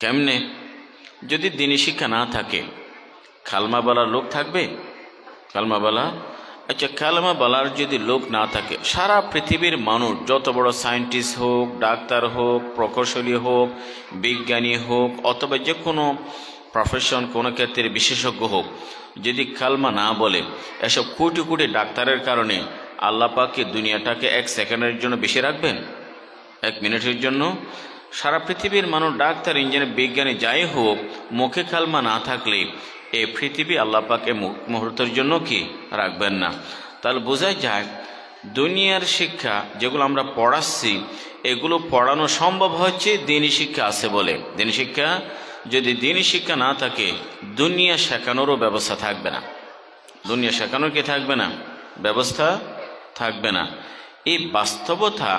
কেমনে? যদি দিনী শিক্ষা না থাকে খালমা বলার লোক থাকবে? কালমা বলা আচ্ছা কালমা বলার যদি লোক না থাকে, সারা পৃথিবীর মানুষ, যত বড় সায়েন্টিস্ট হোক, ডাক্তার হোক, প্রকৌশলী হোক, বিজ্ঞানী হোক, অথবা যে কোনো প্রফেশন কোনো ক্ষেত্রে বিশেষজ্ঞ হোক, যদি কালমা না বলে, এসব কোটি কোটি ডাক্তারের কারণে আল্লাহ পাককে দুনিয়াটাকে এক সেকেন্ডের জন্য বেশি রাখবেন? এক মিনিটের জন্য? সারা পৃথিবীর মানুষ ডাক্তার, ইঞ্জিনিয়ার, বিজ্ঞানী যাই হোক, মুখে কালমা না থাকলে এই পৃথিবী আল্লাহ পাকে মুহূর্তের জন্য কি রাখবেন না? তাহলে বোঝাই যায়, দুনিয়ার শিক্ষা যেগুলো আমরা পড়াচ্ছি, এগুলো পড়ানো সম্ভব হচ্ছে দিনী শিক্ষা আছে বলে। দিনী শিক্ষা, যদি দিনী শিক্ষা না থাকে, দুনিয়া শেখানোরও ব্যবস্থা থাকবে না। দুনিয়া শেখানোর কি থাকবে না? ব্যবস্থা থাকবে না। এই বাস্তবতা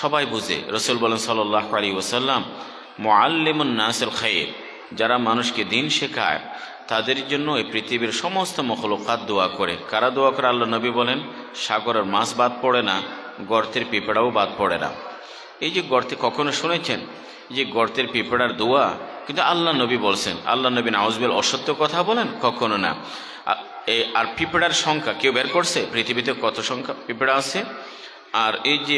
সবাই বুঝে। রসুল বলেন সাল্লাহ আলী ওসাল্লাম মোয়াল্লিমুন নাসুল খাইর যারা মানুষকে দিন শেখায়, তাদের জন্য এই পৃথিবীর সমস্ত মখলুকাত দোয়া করে। কারা দোয়া করে? আল্লাহ নবী বলেন, সাগরের মাছ বাদ পড়ে না, গর্তের পিঁপড়াও বাদ পড়ে না। এই যে গর্তে, কখনো শুনেছেন যে গর্তের পিঁপড়ার দোয়া? কিন্তু আল্লাহ নবী বলছেন, আল্লাহ নবী নাউজবেল অসত্য কথা বলেন? কখনো না। আর পিঁপড়ার সংখ্যা কেউ বের করছে? পৃথিবীতে কত সংখ্যা পিঁপড়া আছে? আর এই যে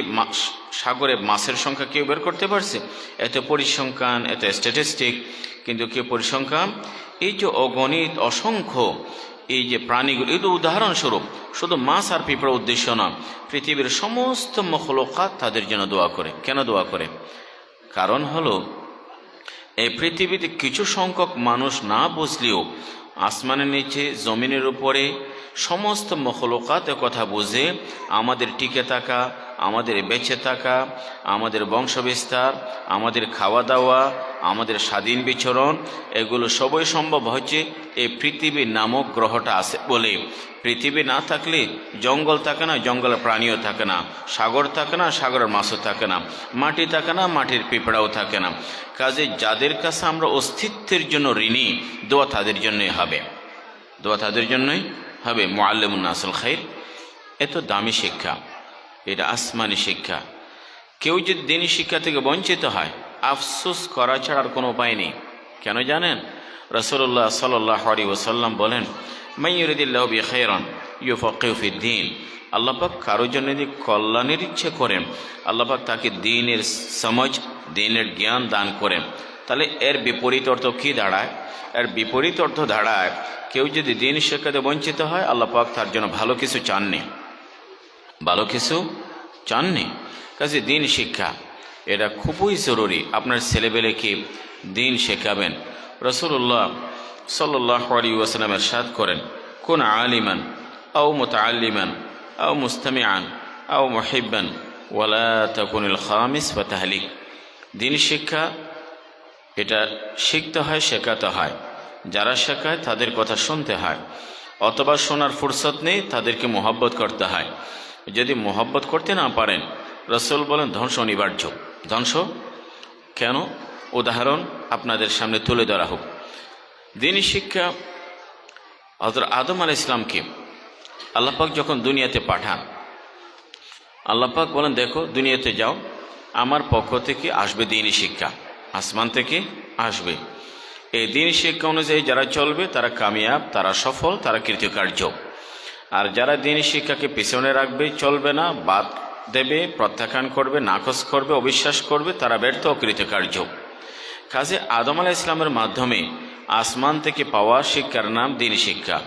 সাগরে মাছের সংখ্যা কেউ বের করতে পারছে? এত পরিসংখ্যান, এত স্ট্যাটিস্টিক কিন্তু কেউ পরিসংখ্যান? এই যে অগণিত, অসংখ্য এই যে প্রাণীগুলো, এই তো উদাহরণস্বরূপ, শুধু মাছ আর পিঁপড়া উদ্দেশ্য না, পৃথিবীর সমস্ত মখলকাত তাদের জন্য দোয়া করে। কেন দোয়া করে? কারণ হলো, এই পৃথিবীতে কিছু সংখ্যক মানুষ না বুঝলেও, আসমানের নিচে, জমিনের উপরে সমস্ত মখলকাত কথা বুঝে আমাদের টিকে থাকা, আমাদের বেঁচে থাকা, আমাদের বংশবিস্তার, আমাদের খাওয়া দাওয়া আমাদের স্বাধীন বিচরণ, এগুলো সবই সম্ভব হচ্ছে এই পৃথিবী নামক গ্রহটা আছে বলে। পৃথিবী না থাকলে জঙ্গল থাকে না, জঙ্গলের প্রাণীও থাকে না, সাগর থাকে না, সাগরের মাছও থাকে না, মাটি থাকে না, মাটির পিঁপড়াও থাকে না। কাজে যাদের কাছে আমরা অস্তিত্বের জন্য ঋণী, দোয়া তাদের জন্যই হবে। দোয়া তাদের জন্যই হবে মোয়াল্লেমুন আসল খাইর। এত দামি শিক্ষা। এটা আসমানি শিক্ষা। কেউ যদি দিনী শিক্ষা থেকে বঞ্চিত হয়, আফসোস করা ছাড়ার কোনো উপায় নেই। কেন জানেন? রসল্লাহ সাল্লাহ আলী ওসাল্লাম বলেন মাইয়ুরিদুল্লাহ বি ইউফিদ্দিন আল্লাপাক কারোর জন্য যদি কল্যাণের ইচ্ছে করেন আল্লাপাক তাকে দিনের সমজ, দিনের জ্ঞান দান করেন। তাহলে এর বিপরীত অর্থ কী দাঁড়ায়? এর বিপরীত অর্থ দাঁড়ায়, কেউ যদি দিন শেখাতে বঞ্চিত হয়, আল্লাহ পাক তার জন্য ভালো কিছু চাননি। ভালো কিছু চাননি? কাজে দিন শিক্ষা, এটা খুবই জরুরি। আপনার ছেলেবেলেকে দিন শেখাবেন? রসুল্লাহ সাল্লাহ আলী ওয়াসালামের সাদ করেন, কোন আলিমান, আও মোতালিমান আও মুস্তামি আন আও মহিব্বান, ওয়ালা তকুনিল খামিস বা তাহলিক। দিন শিক্ষা এটা শিখতে হয়, শেখাতে হয়। যারা শেখায়, তাদের কথা শুনতে হয়। অথবা শোনার ফুরসত নেই, তাদেরকে মোহব্বত করতে হয়। যদি মোহব্বত করতে না পারেন, রসুল বলেন ধ্বংস অনিবার্য ধ্বংস কেন? উদাহরণ আপনাদের সামনে তুলে ধরা হোক। দিনী শিক্ষা হজর আদম আল ইসলামকে আল্লাপাক যখন দুনিয়াতে পাঠান আল্লাপাক বলেন, দেখো, দুনিয়াতে যাও, আমার পক্ষ থেকে আসবে দিনী শিক্ষা। আসমান থেকে আসবে। এই দিন শিক্ষা অনুযায়ী যারা চলবে, তারা কামিয়াব, তারা সফল, তারা কৃতকার্য। আর যারা দিন শিক্ষাকে পিছনে রাখবে, চলবে না, বাদ দেবে, প্রত্যাখ্যান করবে, নাকচ করবে, অবিশ্বাস করবে, তারা ব্যর্থ কৃতকার্য। কাজে আদম আলাহ ইসলামের মাধ্যমে আসমান থেকে পাওয়া শিক্ষার নাম দিন শিক্ষা।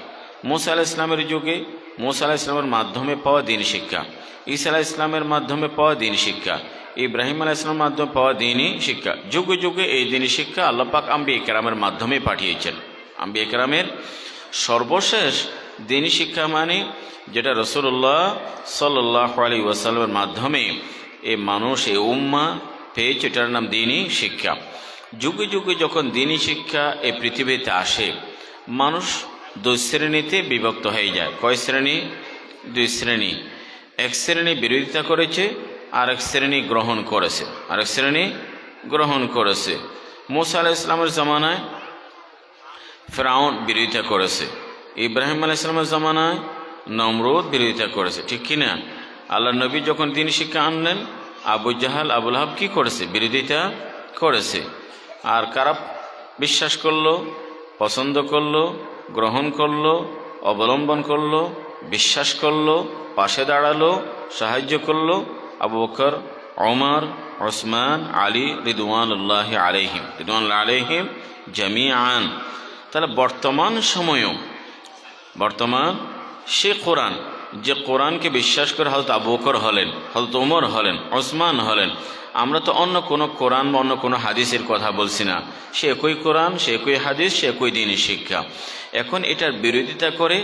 মুসা আলাহ ইসলামের যুগে মুসা আলাহ ইসলামের মাধ্যমে পাওয়া দিন শিক্ষা। ঈসা আলাহ ইসলামের মাধ্যমে পাওয়া দিন শিক্ষা। ইব্রাহিম আলাহ ইসলামের মাধ্যমে পাওয়া দিনই শিক্ষা। যুগে যুগে এই দিনই শিক্ষা আল্লাপাক আম্বি একরামের মাধ্যমে পাঠিয়েছেন। আম্বি একরামের সর্বশেষ দিনই শিক্ষা মানে যেটা রসুল্লাহ সাল্লাহ আলী ওয়াসাল্লামের মাধ্যমে এ মানুষ এ উম্মা পেয়েছে, এটার নাম দিনই শিক্ষা। যুগে যুগে যখন দিনই শিক্ষা এই পৃথিবীতে আসে, মানুষ দুই শ্রেণীতে বিভক্ত হয়ে যায়। কয় শ্রেণি? দুই শ্রেণি। এক শ্রেণি বিরোধিতা করেছে আরেক শ্রেণি গ্রহণ করেছে। আরেক শ্রেণি গ্রহণ করেছে। মোসা আলাহ ইসলামের জমানায় ফেরাউন বিরোধিতা করেছে। ইব্রাহিম আলাহ ইসলামের জমানায় নমরুদ বিরোধিতা করেছে। ঠিক কিনা? আল্লাহ নবী যখন তিনি শিক্ষা আনলেন, আবু জাহাল, আবুল হাব কী করেছে? বিরোধিতা করেছে। আর কারা বিশ্বাস করল, পছন্দ করল, গ্রহণ করল, অবলম্বন করল, বিশ্বাস করল, পাশে দাঁড়াল, সাহায্য করল আবু বকর ওমর ওসমান আলী রিদওয়ানুল্লাহ আলহিম রিদওয়ান আলহিম জামিয়ান তাহলে বর্তমান সময়েও, বর্তমান সে কোরআন, যে কোরআনকে বিশ্বাস করে হয়তো আবু বকর হলেন হয়তো ওমর হলেন ওসমান হলেন, আমরা তো অন্য কোনো কোরআন বা অন্য কোনো হাদিসের কথা বলছি না। সে একই কোরআন, সে একই হাদিস, সে একই দিনই শিক্ষা। এখন এটার বিরোধিতা করে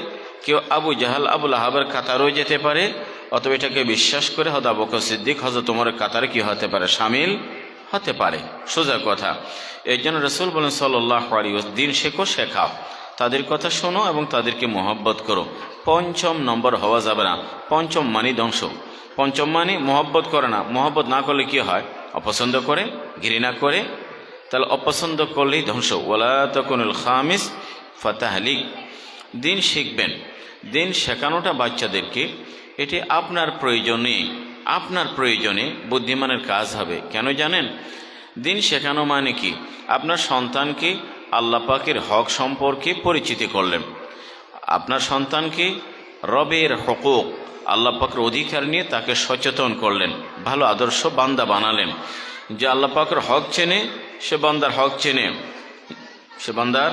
কেউ আবু জাহাল আবুল আহাবের কাতারও যেতে পারে অথবা এটাকে বিশ্বাস করে হয়তো আবু বকর সিদ্দিক হয়তো তোমার কাতারে কি হতে পারে? সামিল হতে পারে। সোজা কথা। এই জন্য রসুল বলেন সাল্লাহ আলী দিন শেখো, শেখাও। তাদের কথা শোনো এবং তাদেরকে মোহব্বত করো। পঞ্চম নম্বর হওয়া যাবে না। পঞ্চম মানি ধ্বংস। পঞ্চম মানি মোহব্বত করে না। মোহব্বত না করলে কি হয়? অপছন্দ করে, ঘৃণা করে। তাহলে অপছন্দ করলেই ধ্বংস। ওলা তকুনুল খামিস ফতাহলিক। দিন শিখবেন। দিন শেখানোটা বাচ্চাদেরকে এটি আপনার প্রয়োজনে আপনার প্রয়োজনে বুদ্ধিমানের কাজ হবে। কেন জানেন? দিন শেখানো মানে কি? আপনার সন্তানকে আল্লাহ পাকের হক সম্পর্কে পরিচিতি করলেন। আপনার সন্তানকে রবের হকুক, আল্লাহ পাকের অধিকার নিয়ে তাকে সচেতন করলেন। ভালো আদর্শ বান্দা বানালেন। যে আল্লাহ পাকের হক চেনে, সে বান্দার হক চেনে। সে বান্দার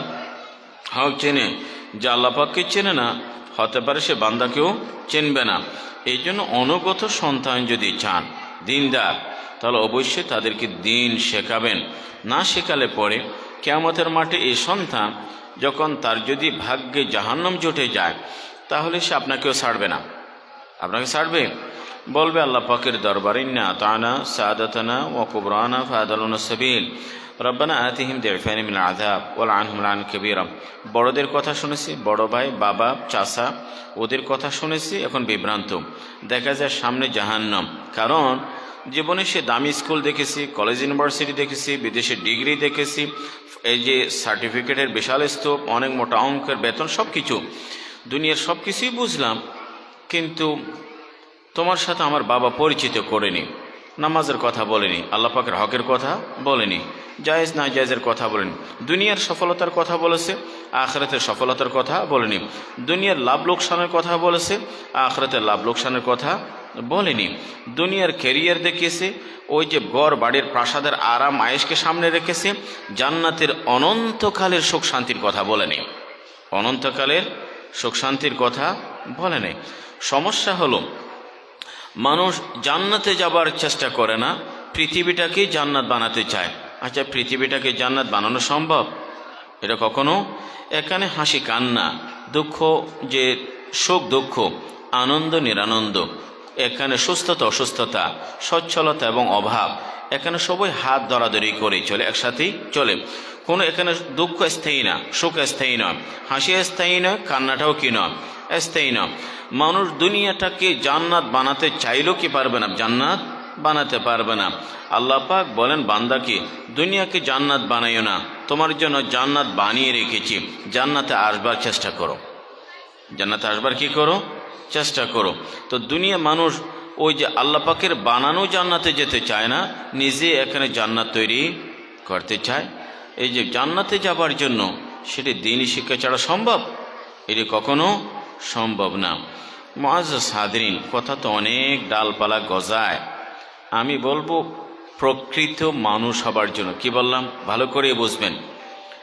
হক চেনে। যে আল্লাহ পাককে চেনে না হতে পারে সে বান্দাকেও চিনবে না। এই জন্য অনুগত সন্তান যদি চান, দিনদার, তাহলে অবশ্যই তাদেরকে দিন শেখাবেন। না শেখালে পরে কেয়ামতের মাঠে এই সন্তান যখন তার যদি ভাগ্যে জাহান্নাম জুটে যায়, তাহলে সে আপনাকেও ছাড়বে না। আপনাকে ছাড়বে? বলবে, আল্লাহ পাকের দরবার, ইন্না তানা সাদাতানা ও কুবরানা ফাদালুন সাবিল। রব্বানা আতিহিম দেফানি মিল আধাব ওল আনহুম আন কবিরম বড়দের কথা শুনেছি, বড় ভাই, বাবা চাষা ওদের কথা শুনেছি, এখন বিভ্রান্ত। দেখা যায় সামনে জাহান্নাম। কারণ জীবনে সে দামি স্কুল দেখেছি, কলেজ ইউনিভার্সিটি দেখেছি, বিদেশে ডিগ্রি দেখেছি, এই যে সার্টিফিকেটের বিশাল স্তূপ, অনেক মোটা অঙ্কের বেতন সব কিছু দুনিয়ার সব কিছুই বুঝলাম, কিন্তু তোমার সাথে আমার বাবা পরিচিত করেনি। নামাজের কথা বলেনি, আল্লাহ পাকের হকের কথা বলেনি। জায়েজ না জায়েজের কথা বলেনি। দুনিয়ার সফলতার কথা বলেছে, আখরাতের সফলতার কথা বলেনি। দুনিয়ার লাভ লোকসানের কথা বলেছে, আখরাতের লাভ লোকসানের কথা বলেনি। দুনিয়ার ক্যারিয়ার দেখিয়েছে, ওই যে গড় বাড়ির প্রাসাদের আরাম আয়েসকে সামনে রেখেছে, জান্নাতের অনন্তকালের সুখ শান্তির কথা বলেনি। অনন্তকালের সুখ শান্তির কথা বলেনি। সমস্যা হলো, মানুষ জান্নাতে যাবার চেষ্টা করে না পৃথিবীটাকেই জান্নাত বানাতে চায়। আচ্ছা পৃথিবীটাকে জান্নাত বানানো সম্ভব? এটা কখনো? এখানে হাসি, কান্না, দুঃখ, যে সুখ, দুঃখ, আনন্দ, নিরানন্দ, এখানে সুস্থতা, অসুস্থতা, সচ্ছলতা এবং অভাব, এখানে সবাই হাত ধরাধরি করে চলে, একসাথেই চলে। কোনো এখানে দুঃখ স্থায়ী না, সুখ স্থায়ী নয়, হাসি স্থায়ী নয়, কান্নাটাও কি নয়, স্থায়ী নয়। মানুষ দুনিয়াটাকে জান্নাত বানাতে চাইলেও কি পারবে না? জান্নাত বানাতে পারবে না। আল্লাহ পাক বলেন বান্দাকে দুনিয়াকে জান্নাত বানাইও না। তোমার জন্য জান্নাত বানিয়ে রেখেছি। জান্নাতে আসবার চেষ্টা করো। জান্নাতে আসবার কি করো? চেষ্টা করো। তো দুনিয়া মানুষ ওই যে আল্লাহ পাকের বানানো জান্নাতে যেতে চায় না, নিজে এখানে জান্নাত তৈরি করতে চায়। এই যে জান্নাতে যাবার জন্য সেটি দিনই শিক্ষা ছাড়া সম্ভব? এটি কখনো সম্ভব না। মহাজ সাদরিন, কথা তো অনেক ডালপালা গজায়। আমি বলব, প্রকৃত মানুষ হবার জন্য। কি বললাম? ভালো করে বুঝবেন।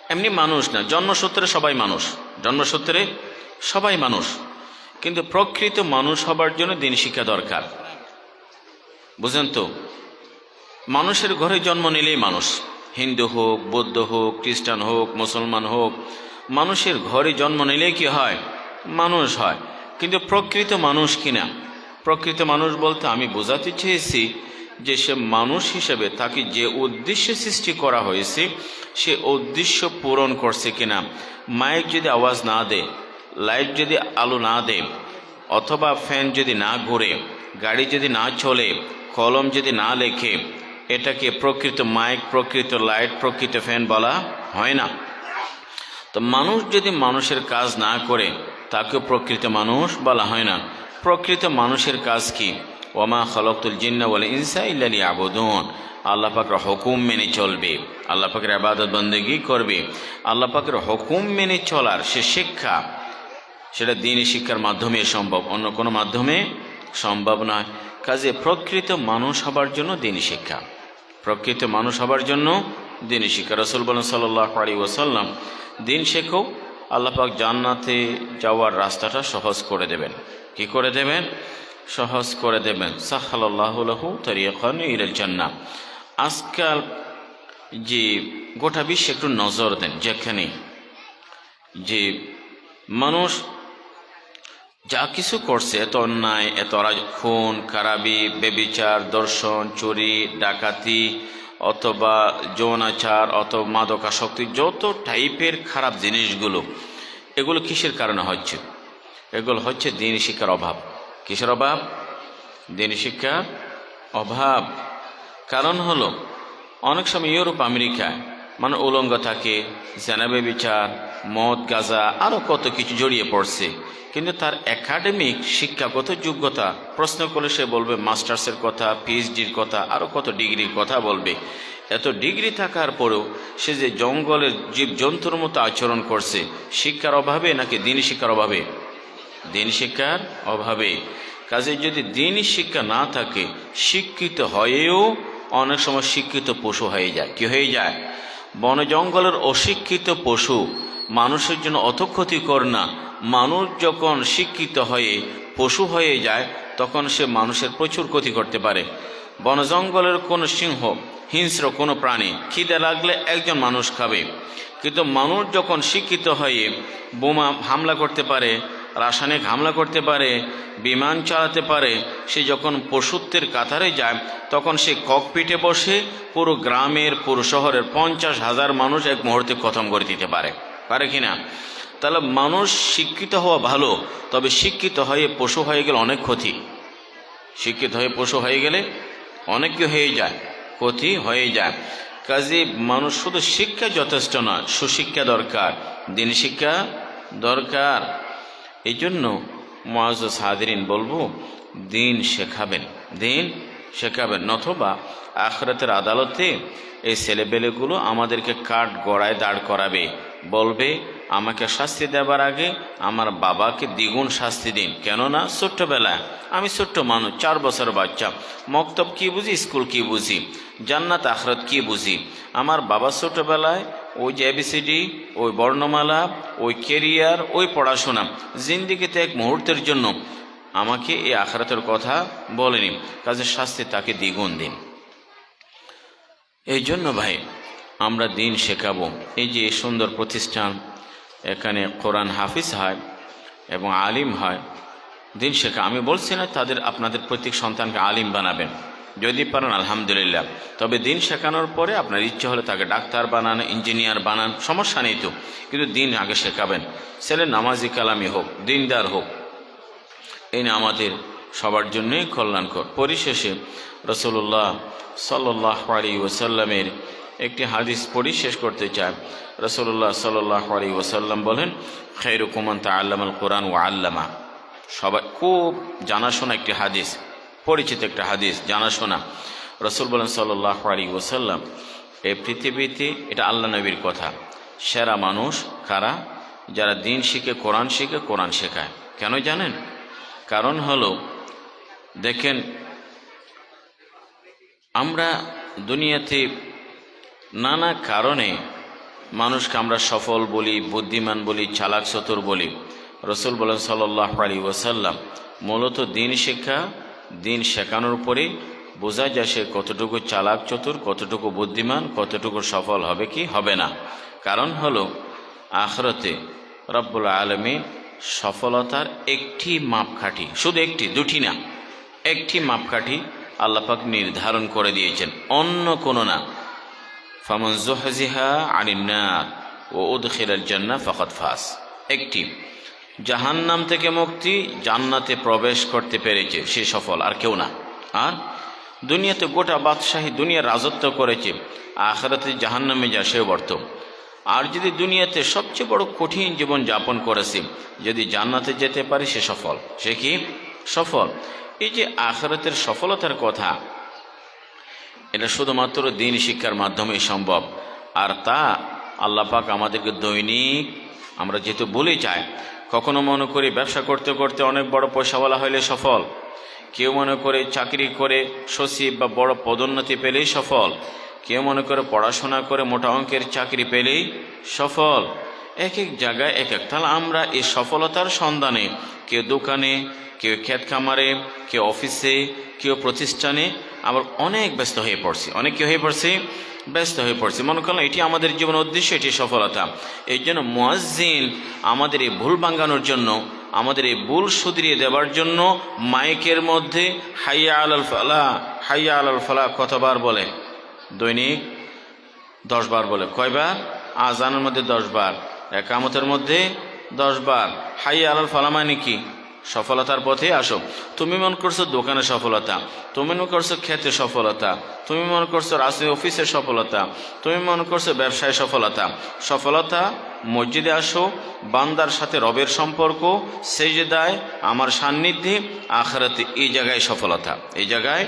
এমনি মানুষ না, জন্মসূত্রে সবাই মানুষ। জন্মসূত্রে সবাই মানুষ। কিন্তু প্রকৃত মানুষ হবার জন্য দিন শিক্ষা দরকার। বুঝেন তো? মানুষের ঘরে জন্ম নিলেই মানুষ। হিন্দু হোক, বৌদ্ধ হোক, খ্রিস্টান হোক, মুসলমান হোক, মানুষের ঘরে জন্ম নিলেই কি হয়? মানুষ হয়। কিন্তু প্রকৃত মানুষ কিনা প্রকৃত মানুষ বলতে আমি বোঝাতে চেয়েছি যে সে মানুষ হিসেবে তাকে যে উদ্দেশ্যে সৃষ্টি করা হয়েছে, সে উদ্দেশ্য পূরণ করছে কিনা। মাইক যদি আওয়াজ না দেয়, লাইট যদি আলো না দেয়, অথবা ফ্যান যদি না ঘুরে, গাড়ি যদি না চলে, কলম যদি না লেখে, এটাকে প্রকৃত মাইক, প্রকৃত লাইট, প্রকৃত ফ্যান বলা হয় না। তো মানুষ যদি মানুষের কাজ না করে তাকে প্রকৃত মানুষ বলা হয় না। প্রকৃত মানুষের কাজ কি? ওমা খলকুল জিন্না বলে ইনসা ইল্লালি আবুদন আল্লাহ পাকের হুকুম মেনে চলবে। আল্লাহ পাকের আবাদত বন্দেগি করবে। আল্লাহ পাকের হুকুম মেনে চলার সে শিক্ষা, সেটা দিনই শিক্ষার মাধ্যমে সম্ভব, অন্য কোনো মাধ্যমে সম্ভব নয়। কাজে প্রকৃত মানুষ হবার জন্য দিনই শিক্ষা। প্রকৃত মানুষ হবার জন্য দিনই শিক্ষা। রসুল বলেন সাল্লাহ আলী ওসাল্লাম দিন শেখো আল্লাপাক জান্নাতে যাওয়ার রাস্তাটা সহজ করে দেবেন। কি করে দেবেন? সহজ করে দেবেন। ইরেল জান্না আজকাল যে গোটা বিশ্বে একটু নজর দেন, যেখানে যে মানুষ যা কিছু করছে, এত অন্যায়, এত খুন কারাবি বেবিচার, দর্শন, চুরি, ডাকাতি, অথবা যৌনাচার অথবা মাদকাসক্তি, যত টাইপের খারাপ জিনিসগুলো, এগুলো কিসের কারণে হচ্ছে? এগুলো হচ্ছে দিন শিক্ষার অভাব। কিসের অভাব? দিন শিক্ষার অভাব। কারণ হলো, অনেক সময় ইউরোপ আমেরিকায় মানে উলঙ্গ থাকে জেনাবে বিচার, মদ, গাজা আরও কত কিছু জড়িয়ে পড়ছে। কিন্তু তার একাডেমিক শিক্ষাগত যোগ্যতা, প্রশ্ন করলে সে বলবে, মাস্টার্সের কথা, পিএইচডির কথা আরও কত ডিগ্রির কথা বলবে। এত ডিগ্রি থাকার পরেও সে যে জঙ্গলের জীবজন্তুর মতো আচরণ করছে, শিক্ষার অভাবে নাকি দিন শিক্ষার অভাবে? দিন শিক্ষার অভাবে। কাজে যদি দিনই শিক্ষা না থাকে, শিক্ষিত হয়েও অনেক সময় শিক্ষিত পশু হয়ে যায়। কি হয়ে যায়? বন জঙ্গলের অশিক্ষিত পশু মানুষের জন্য অত ক্ষতিকর না। মানুষ যখন শিক্ষিত হয়ে পশু হয়ে যায়, তখন সে মানুষের প্রচুর ক্ষতি করতে পারে। বন জঙ্গলের কোনো সিংহ, হিংস্র কোনো প্রাণী খিদে লাগলে একজন মানুষ খাবে। কিন্তু মানুষ যখন শিক্ষিত হয়ে বোমা হামলা করতে পারে রাসায়নিক হামলা করতে পারে, বিমান চালাতে পারে, সে যখন পশুত্বের কাতারে যায়, তখন সে ককপিটে বসে পুরো গ্রামের, পুরো শহরের পঞ্চাশ হাজার মানুষ এক মুহূর্তে খতম করে দিতে পারে। পারে কি না? তাহলে মানুষ শিক্ষিত হওয়া ভালো, তবে শিক্ষিত হয়ে পশু হয়ে গেলে অনেক ক্ষতি। শিক্ষিত হয়ে পশু হয়ে গেলে অনেক হয়ে যায়? ক্ষতি হয়ে যায়। কাজে মানুষ শুধু শিক্ষা যথেষ্ট নয়, সুশিক্ষা দরকার দিন শিক্ষা দরকার। এই জন্য মহাজ সাদিন বলব, দিন শেখাবেন দিন শেখাবেন। নথবা আখরাতের আদালতে এই ছেলেবেলেগুলো আমাদেরকে কাঠ গড়ায় দাঁড় করাবে, বলবে আমাকে শাস্তি দেবার আগে আমার বাবাকে দ্বিগুণ শাস্তি দিন। কেননা ছোট্টবেলায় আমি ছোট্ট মানুষ, চার বছর বাচ্চা। মক্তব কি বুঝি, স্কুল কি বুঝি? জান্নাত, আখরত কি বুঝি? আমার বাবা ছোটবেলায় ওই যে এবিসিডি ওই বর্ণমালা, ওই কেরিয়ার, ওই পড়াশোনা, জিন্দিগিতে এক মুহূর্তের জন্য আমাকে এই আখরাতের কথা বলেনি। কাজে শাস্তি তাকে দ্বিগুণ দিন। এই জন্য ভাই, আমরা দিন শেখাবো। এই যে সুন্দর প্রতিষ্ঠান এখানে কোরআন হাফিজ হয় এবং আলিম হয়। দিন শেখা, আমি বলছি না তাদের, আপনাদের প্রত্যেক সন্তানকে আলিম বানাবেন। যদি পারেন, আলহামদুলিল্লাহ। তবে দিন শেখানোর পরে আপনার ইচ্ছে হলে তাকে ডাক্তার বানান, ইঞ্জিনিয়ার বানান, সমস্যা নেই তো। কিন্তু দিন আগে শেখাবেন। ছেলে নামাজি কালামি হোক, দিনদার হোক, এই না আমাদের সবার জন্যই কল্যাণকর। পরিশেষে রসুল্লাহ সাল্লাহ আলী ওসাল্লামের একটি হাদিস পড়ি, শেষ করতে চায় রসুল্লাহ সাল্লাহ আলী ওসাল্লাম বলেন খৈর কুমান তা আল্লামাল কোরআন ও আল্লামা। সবাই খুব জানাশোনা একটি হাদিস, পরিচিত একটা হাদিস, জানাশোনা। রসুল বলেন সাল্লাহ আলী ওসাল্লাম এই পৃথিবীতে এটা আল্লাহ নবীর কথা। সেরা মানুষ কারা? যারা দিন শিখে, কোরআন শিখে, কোরআন শেখায়। কেন জানেন? কারণ হলো, দেখেন, আমরা দুনিয়াতে নানা কারণে মানুষকে আমরা সফল বলি, বুদ্ধিমান বলি, চালাক চতুর বলি। রসুল বলেন সাল্লাহ আলী ওসাল্লাম মূলত দিন শিক্ষা দিন শেখানোর পরে বোঝা যায় সে কতটুকু চালাক চতুর, কতটুকু বুদ্ধিমান, কতটুকু সফল হবে কি হবে না। কারণ হলো, আখরতে রব্বুল আলমী সফলতার একটি মাপকাঠি, শুধু একটি, দুটি না, একটি মাপকাঠি আল্লাপাক নির্ধারণ করে দিয়েছেন। অন্য কোনো না ফামন জোহাজিহা আনিন্নার ও উদখিরাল জান্না ফখত ফাস একটি, জাহান্নাম থেকে মুক্তি জান্নাতে প্রবেশ করতে পেরেছে, সে সফল, আর কেউ না। আর, দুনিয়াতে গোটা বাদশাহী দুনিয়ার রাজত্ব করেছে, আখরাতে জাহান্নামে যা সেও বর্ত আর যদি দুনিয়াতে সবচেয়ে বড় কঠিন জীবন যাপন করেছে, যদি জান্নাতে যেতে পারে, সে সফল। সে কি? সফল। এই যে আখরাতের সফলতার কথা এটা শুধুমাত্র দিন শিক্ষার মাধ্যমেই সম্ভব। আর তা আল্লাহ পাক আমাদেরকে দৈনিক, আমরা যেহেতু বলে চাই, কখনো মনে করি ব্যবসা করতে করতে অনেক বড় পয়সাওয়ালা হইলে সফল। কেউ মনে করে চাকরি করে সচিব বা বড় পদোন্নতি পেলেই সফল। কেউ মনে করে পড়াশোনা করে মোটা অঙ্কের চাকরি পেলেই সফল। এক এক জায়গায় এক এক তাহলে আমরা এই সফলতার সন্ধানে, কেউ দোকানে, কেউ ক্ষেত খামারে, কেউ অফিসে, কেউ প্রতিষ্ঠানে আবার অনেক ব্যস্ত হয়ে পড়ছি। অনেক কি হয়ে পড়ছি? ব্যস্ত হয়ে পড়ছি। মনে করলাম এটি আমাদের জীবনের উদ্দেশ্য, এটি সফলতা। এই জন্য মুয়াজ্জিন আমাদের এই ভুল ভাঙানোর জন্য, আমাদের এই ভুল শুধরিয়ে দেওয়ার জন্য মাইকের মধ্যে হাইয়া আলাল ফালা, হাইয়া আলাল ফালা কতবার বলে? দৈনিক দশ বার বলে। কয়বার? আজানের মধ্যে দশ বার একামতের মধ্যে দশ বার হাই আলাল ফালা মানে কি? সফলতার পথে আসো। তুমি মনে করছ দোকানে সফলতা, তুমি মনে করছ ক্ষেত্রে সফলতা, তুমি মনে করছ রাজনীতি অফিসের সফলতা, তুমি মনে করছ ব্যবসায় সফলতা। সফলতা, মসজিদে আসো, বান্দার সাথে রবের সম্পর্ক সেই যে দায় আমার সান্নিধ্যে, আখরাতে এই জায়গায় সফলতা, এই জায়গায়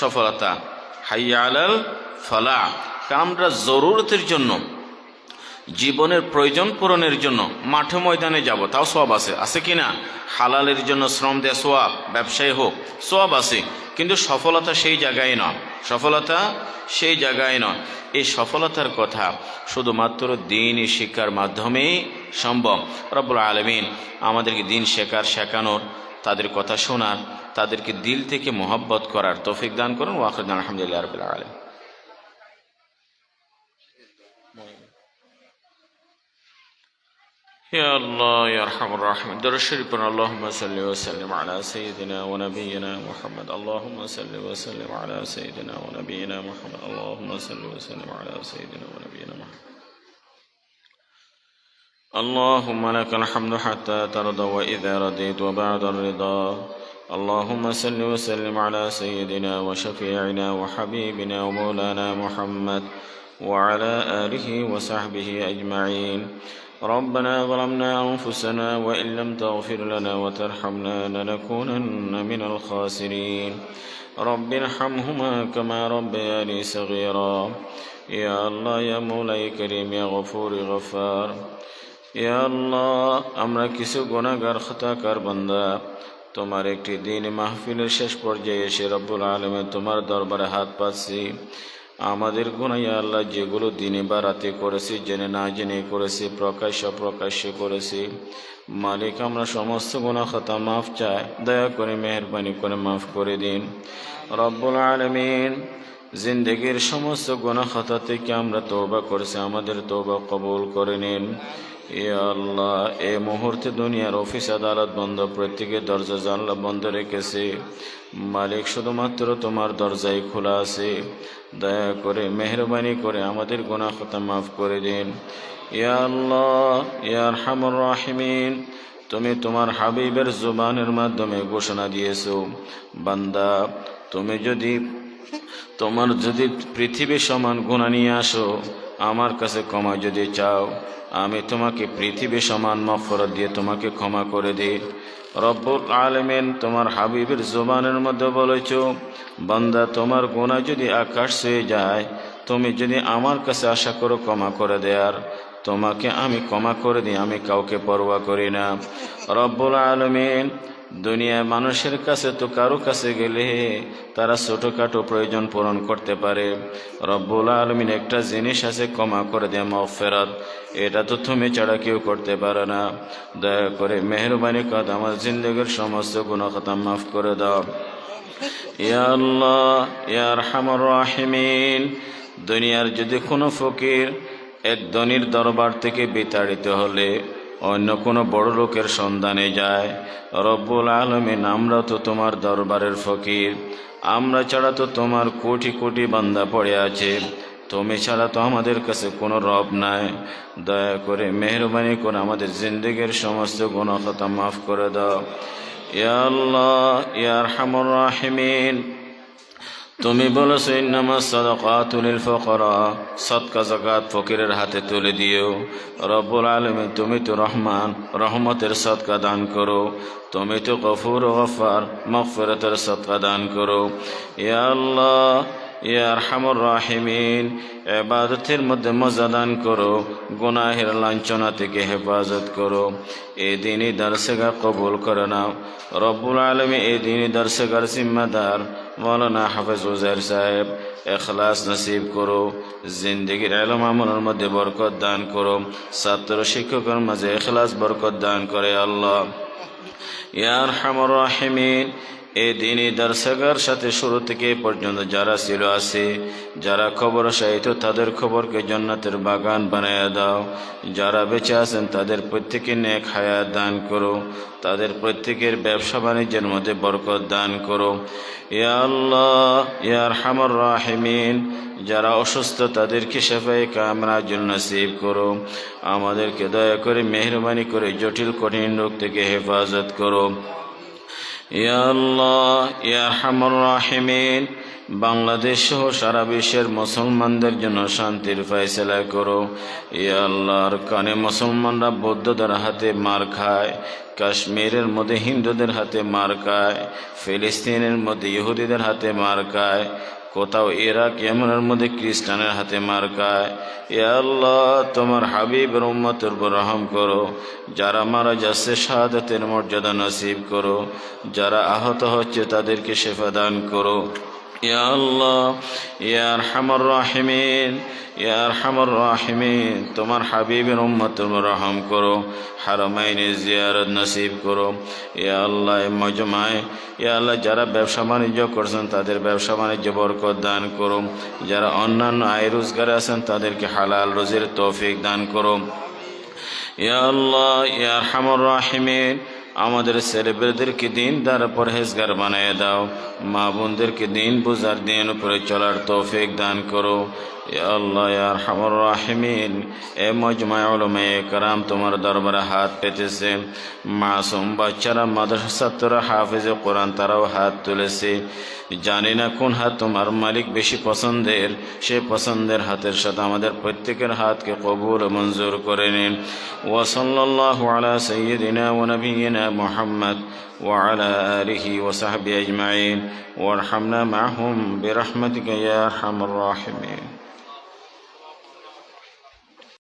সফলতা। হাইয়া আলাল ফলা কারণ আমরা জরুরতের জন্য। জীবনের প্রয়োজন পূরণের জন্য মাঠে ময়দানে যাব, তাও সব আছে। আছে কি না? হালালের জন্য শ্রম দেয়া সোয়াব ব্যবসায়ী হোক সোয়াব আছে। কিন্তু সফলতা সেই জায়গায় নয়। সফলতা সেই জায়গায় নয়। এই সফলতার কথা শুধুমাত্র দিন শিক্ষার মাধ্যমেই সম্ভব। রব্বুল আলমিন আমাদেরকে দিন শেখার, শেখানোর, তাদের কথা শোনার, তাদেরকে দিল থেকে মোহব্বত করার তৌফিক দান করুন। ওয়াকরদান আলহামদুলিল্লাহ রবিল আলম يا الله يا أرحم الراحمين. در الشريف اللهم صل وسلم على سيدنا ونبينا محمد. اللهم صل وسلم على سيدنا ونبينا محمد. اللهم صل وسلم على سيدنا ونبينا محمد. اللهم لك الحمد حتى ترضى وإذا رضيت وبعد الرضا. اللهم صل وسلم على سيدنا وشفيعنا وحبيبنا ومولانا محمد وعلى آله وصحبه أجمعين. ربنا ظلمنا أنفسنا وإن لم تغفر لنا وترحمنا لنكونن من الخاسرين رب ارحمهما كما ربياني صغيرا يا الله يا مولاي كريم يا غفور غفار يا الله আমরা কিছু গুনাহগার খতাকার বান্দা তোমার একটি দিন মাহফিলের শেষ পর্যায়ে এসে রব্বুল আলমে তোমার দরবারে হাত পাচ্ছি আমাদের গুনাইয়া আল্লাহ, যেগুলো দিনে বা রাতে করেছি, জেনে না জেনে করেছি, প্রকাশ্য প্রকাশ্যে করেছি, মালিক আমরা সমস্ত গুণা খাতা মাফ চাই। দয়া করে, মেহরবানি করে মাফ করে দিন। রব্বুল আলমিন, জিন্দগির সমস্ত গুণা খাতা থেকে আমরা তৌবা করেছি। আমাদের তৌবা কবুল করে নিন। আল্লাহ, এ মুহূর্তে দুনিয়ার অফিস আদালত বন্ধ, প্রত্যেকের দরজা জানলা বন্ধ রেখেছে। মালিক শুধুমাত্র তোমার দরজাই খোলা আছে। দয়া করে, মেহরবানি করে আমাদের গুনাহ কথা মাফ করে দিন। ইয়া আল্লাহ ইয়ার হামর রাহিমিন, তুমি তোমার হাবিবের জুবানের মাধ্যমে ঘোষণা দিয়েছ। বান্দা, তুমি যদি, তোমার যদি পৃথিবী সমান গুণা নিয়ে আসো, আমার কাছে ক্ষমা যদি চাও। আমি তোমাকে পৃথিবী সমান মফরত দিয়ে তোমাকে ক্ষমা করে দিই। রব্বুল আলমেন তোমার হাবিবের জোবানের মধ্যে বলেছ, বান্দা, তোমার গোনা যদি আকাশ হয়ে যায়, তুমি যদি আমার কাছে আশা করো ক্ষমা করে দেয়ার। তোমাকে আমি ক্ষমা করে দিই, আমি কাউকে পরোয়া করি না। রব্বুল আলমিন দুনিয়ার মানুষের কাছে তো কারও কাছে গেলে তারা ছোটোখাটো প্রয়োজন পূরণ করতে পারে। রব্বুল আলমিন একটা জিনিস আছে, ক্ষমা করে দেয় মফেরাত এটা তো তুমি ছাড়া কেউ করতে পারে না। দয়া করে মেহরবানি কর, আমার জিন্দগির সমস্ত গুণকথা মাফ করে দাও। ইয়া আল্লাহ ইয়ার হামর রাহিমিন। দুনিয়ার যদি কোনো ফকির এক ধনির দরবার থেকে বিতাড়িত হলে অন্য কোনো বড় লোকের সন্ধানে যায়। রব্বুল আলমিন, আমরা তো তোমার দরবারের ফকির। আমরা ছাড়া তো তোমার কোটি কোটি বান্দা পড়ে আছে। তুমি ছাড়া তো আমাদের কাছে কোনো রব নাই। দয়া করে মেহরবানি করে আমাদের জিন্দগির সমস্ত গুণকতা মাফ করে দাও। ইয়া আল্লাহ ইয়ার হামর রাহিমিন। তুমি বলেছ ইন্নামা তুলিল ফকরা, সৎকা জাকাত ফকিরের হাতে তুলে দিও। রব্বুল আলমী তুমি তো রহমান, রহমতের সৎকা দান করো। তুমি তো গফুর গফার, মগফিরাতের সৎকা দান করো। ইয়া আল্লাহ এবাদতের মধ্যে মজা দান করো, গুনাহের লাঞ্ছনা থেকে হেফাজত করো। এই দিনই দর্শকা কবুল করে নাও। রব্বুল আলমী এই দিনই দর্শকার জিম্মাদার মৌলানা হাফেজ উজার সাহেব এখলাস নসিব করো, জিন্দগির আলম আমলের মধ্যে বরকত দান করো, ছাত্র শিক্ষকের মাঝে এখলাস বরকত দান করে আল্লাহ। ইয়ার হামর রাহিমিন এই দিনই দর্শকের সাথে শুরু থেকে পর্যন্ত যারা ছিল আছে, যারা খবর সাহিত তাদের খবরকে জন্নাতের বাগান বানিয়ে দাও। যারা বেঁচে আছেন তাদের প্রত্যেকে নেক হায়াত দান করো। তাদের প্রত্যেকের ব্যবসা বাণিজ্যের মধ্যে বরকত দান করো। ইয়া আল্লাহ ইয়ার হামর রাহিমিন, যারা অসুস্থ তাদেরকে সেফাই কামরার জন্য সেভ করো। আমাদেরকে দয়া করে মেহরবানি করে জটিল কঠিন রোগ থেকে হেফাজত করো ইয়া আল্লাহ ইয়া হামর বাংলাদেশ সহ সারা বিশ্বের মুসলমানদের জন্য শান্তির ফয়সলা করো। ইয়া আল্লাহর কানে মুসলমানরা বৌদ্ধদের হাতে মার খায়, কাশ্মীরের মধ্যে হিন্দুদের হাতে মার খায়, ফিলিস্তিনের মধ্যে ইহুদিদের হাতে মার খায় কোথাও এরা কেমনের মধ্যে খ্রিস্টানের হাতে মার খায়। এ আল্লাহ, তোমার হাবিব রহমতের উপর রহম করো। যারা মারা যাচ্ছে শাহাদাতের মর্যাদা নসিব করো। যারা আহত হচ্ছে তাদেরকে শেফা দান করো। তোমার হাবিবের উম্মতের উপর রহম করো, হারমাইনে জিয়ারত নসিব করো। ইয়া আল্লাহ, এ মজমায়, ইয়া আল্লাহ, যারা ব্যবসা বাণিজ্য করছেন, তাদের ব্যবসা বাণিজ্য বরকত দান করো। যারা অন্যান্য আয় রোজগারে আছেন, তাদেরকে হালাল রোজের তৌফিক দান করো। ইয়া আল্লাহ, ইয়া হামর রাহিমিন আমাদের ছেলেবেদেরকে দিন দ্বারা পরহেজগার বানিয়ে দাও। মা বোনদেরকে দিন বোঝার দিন উপরে চলার তৌফিক দান করো। আল্লাহ ইয়ার হামর রাহিমিন এ মজমায় ওলমে কারাম তোমার দরবারে হাত পেতেছে মাসুম বাচ্চারা মাদ্রাসা ছাত্ররা হাফেজে কোরআন তারাও হাত তুলেছে জানি না কোন হাত তোমার মালিক বেশি পছন্দের সে পছন্দের হাতের সাথে আমাদের প্রত্যেকের হাতকে কবুল ও মঞ্জুর করে নিন ওসল্লাহ আলা সৈয়দিনা ও নবীনা মোহাম্মদ وعلى آله وصحبه أجمعين وارحمنا معهم برحمتك يا أرحم الراحمين